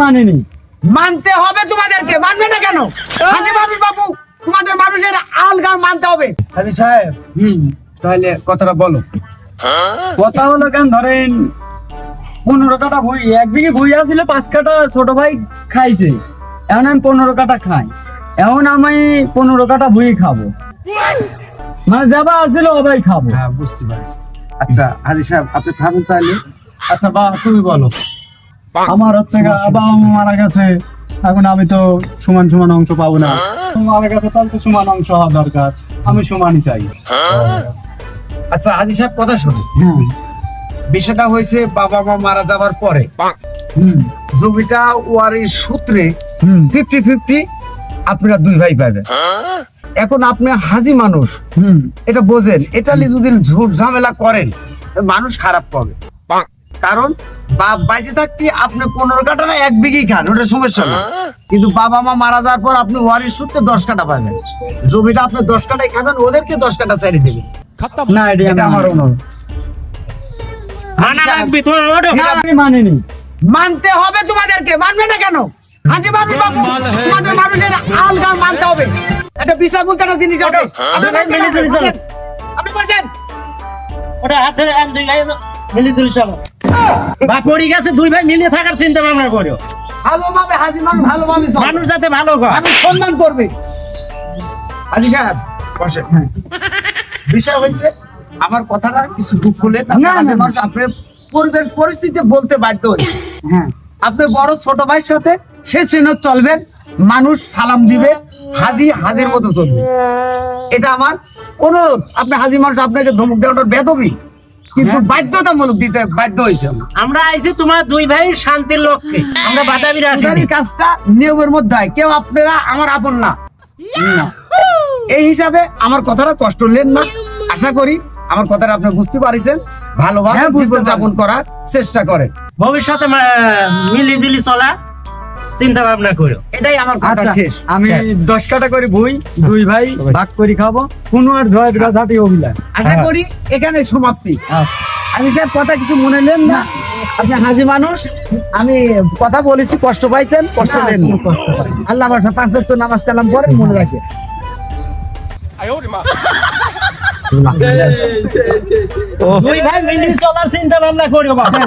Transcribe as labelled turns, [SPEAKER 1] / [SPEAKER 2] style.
[SPEAKER 1] মানিনি।
[SPEAKER 2] মানতে হবে তোমাদেরকে মানবে না কেন? হাজি মানুষ বাবু তোমাদের মানুষের আলগা মানতে হবে। হাজি সাহেব
[SPEAKER 1] হুম।
[SPEAKER 2] তাহলে কথাটা বলো।
[SPEAKER 1] কথা হলো কেন ধরেন পনেরো কাটা ভুই এক বিঘে ভুই আসলে পাঁচ কাটা ছোট ভাই খাইছে। এখন আমি পনেরো কাটা খাই। এখন আমি পনেরো কাটা ভুই খাব। মানে যাবা আসছিল সবাই খাব।
[SPEAKER 2] হ্যাঁ বুঝতে পারছি। আচ্ছা হাজি সাহেব আপনি থাকুন তাহলে? আচ্ছা বা তুমি বলো।
[SPEAKER 3] আমার হচ্ছে বাবা মারা গেছে এখন আমি তো সমান সমান অংশ পাবো না। মারা গেছে তাহলে তো সমান অংশ হওয়া দরকার। আমি সমানই চাই।
[SPEAKER 2] আচ্ছা হাজি সাহেব কথা শুনুন। বিষয়টা হয়েছে বাবা মা মারা যাবার পরে। জমিটা ওয়ারির সূত্রে
[SPEAKER 1] হুম।
[SPEAKER 2] ফিফটি ফিফটি আপনারা দুই ভাই পাবেন। এখন আপনি হাজি মানুষ।
[SPEAKER 1] হুম।
[SPEAKER 2] এটা বোঝেন এটা নিয়ে যদি ঝুট ঝামেলা করেন মানুষ খারাপ পাবে। কারণ বাপ বাইসে থাকতে আপনি পনেরো কাটা না এক বিঘি খান ওটা সমস্যা না। কিন্তু বাবা মা মারা যাওয়ার পর আপনি ওয়ারির সূত্রে দশ কাটা পাবেন। জমিটা আপনি দশ কাটাই খাবেন ওদেরকে দশ কাটা চাইলে দেবেন।
[SPEAKER 1] না এটা
[SPEAKER 2] আমার অনুরোধ।
[SPEAKER 4] মানা লাগবে তোমার ওঠো
[SPEAKER 1] আমি মানিনি।
[SPEAKER 2] মানতে হবে তোমাদেরকে মানবে না কেন? মানুষ বাবু তোমাদের মানুষের আলগা মানতে হবে। একটা বিশাল বলতে একটা জিনিস আছে। আপনি
[SPEAKER 4] মেনে
[SPEAKER 2] বলছেন,
[SPEAKER 4] চলি, চলো।
[SPEAKER 2] আপনি
[SPEAKER 4] ওটা হাত ধরে এক দুই গায়ে তুলি চলো গেছে দুই ভাই মিলিয়ে থাকার চিন্তা ভাবনা করো
[SPEAKER 2] ভালোভাবে হাজি মানুষ ভালোভাবে
[SPEAKER 4] মানুষ যাতে ভালো হয়।
[SPEAKER 2] আমি সম্মান করবে। হাজি সাহেব বসেন। বিষয় হয়েছে আমার কথাটা কিছু দুঃখ
[SPEAKER 1] না।
[SPEAKER 2] মানুষ আপনি পরিবেশ পরিস্থিতি বলতে বাধ্য হয়েছে
[SPEAKER 1] হ্যাঁ।
[SPEAKER 2] আপনি বড় ছোট ভাইয়ের সাথে সে সিনত চলবেন মানুষ সালাম দিবে হাজি হাজির মতো চলবে। এটা আমার অনুরোধ। আপনি হাজি মানুষ আপনাকে ধমক দেওয়াটা বেদবি। কিন্তু বাধ্যতামূলক দিতে বাধ্য হয়েছে।
[SPEAKER 4] আমরা আইছি তোমার দুই ভাই শান্তির লক্ষ্যে। আমরা বাদাবির আসি
[SPEAKER 2] কাজটা নিয়মের মধ্যে হয়। কেউ আপনারা আমার আপন না। এই হিসাবে আমার কথাটা কষ্ট নেন না। আশা করি আমার কথাটা আপনি বুঝতে পারিছেন। ভালোভাবে
[SPEAKER 1] হ্যাঁ,
[SPEAKER 2] জীবন যাপন করার চেষ্টা করেন।
[SPEAKER 4] ভবিষ্যতে মিলি জিলি চলা। চিন্তা ভাবনা করো।
[SPEAKER 2] এটাই আমার কথা
[SPEAKER 1] আচ্ছা
[SPEAKER 2] শেষ।
[SPEAKER 1] আমি দশ কাটা করে ভুই দুই ভাই ভাগ করে খাব। কোনো আর ঝয় ঝাঁটি অভিলাষ
[SPEAKER 2] আশা করি এখানে সমাপ্তি।
[SPEAKER 1] আচ্ছা
[SPEAKER 2] আমি যে কথা কিছু মনে নেন না আপনি হাজি মানুষ আমি কথা বলেছি কষ্ট পাইছেন কষ্ট নেন। আল্লাহ আমার পাঁচ ওয়াক্ত নামাজ কালাম পরে মনে রাখে।
[SPEAKER 4] দুই ভাই মিলি চলার চিন্তা ভাবনা করো বাবা।